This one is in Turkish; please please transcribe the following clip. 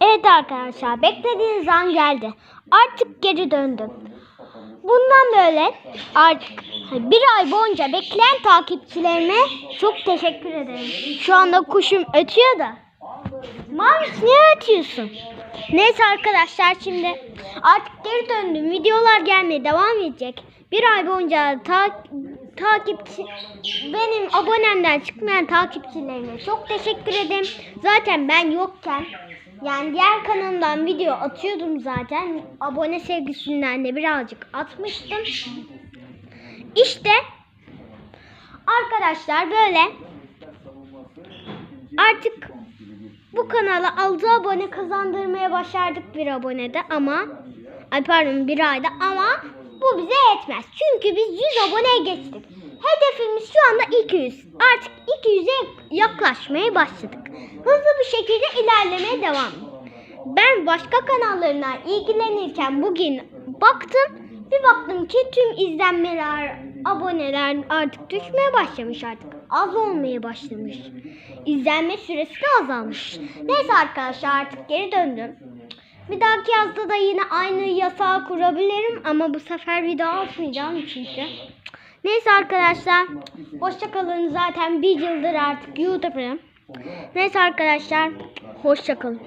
Evet arkadaşlar beklediğiniz an geldi. Artık geri döndüm. Bundan böyle artık bir ay boyunca bekleyen takipçilerime çok teşekkür ederim. Şu anda kuşum ötüyor da. Maviş niye ötüyorsun? Neyse arkadaşlar şimdi artık geri döndüm. Videolar gelmeye devam edecek. Bir ay boyunca ta takipçi benim abonemden çıkmayan takipçilerime çok teşekkür ederim. Zaten ben yokken yani diğer kanalımdan video atıyordum zaten. Abone sevgisinden de birazcık atmıştım. İşte arkadaşlar böyle artık bu kanala 6 abone kazandırmaya başardık bir abonede ama ay pardon bir ayda ama bu bize yetmez. Çünkü biz 100 aboneye geçtik. Hedefimiz şu anda 200. Artık 200'e yaklaşmaya başladık. Hızlı bir şekilde ilerlemeye devam. Ben başka kanallarına ilgilenirken bugün baktım. Bir baktım ki tüm izlenmeler, aboneler artık düşmeye başlamış artık. Az olmaya başlamış. İzlenme süresi de azalmış. Neyse arkadaşlar artık geri döndüm. Bir dahaki yazda da yine aynı yasağı kurabilirim ama bu sefer video atmayacağım çünkü. Neyse arkadaşlar hoşçakalın zaten bir yıldır artık YouTuber'ım. Neyse arkadaşlar hoşçakalın.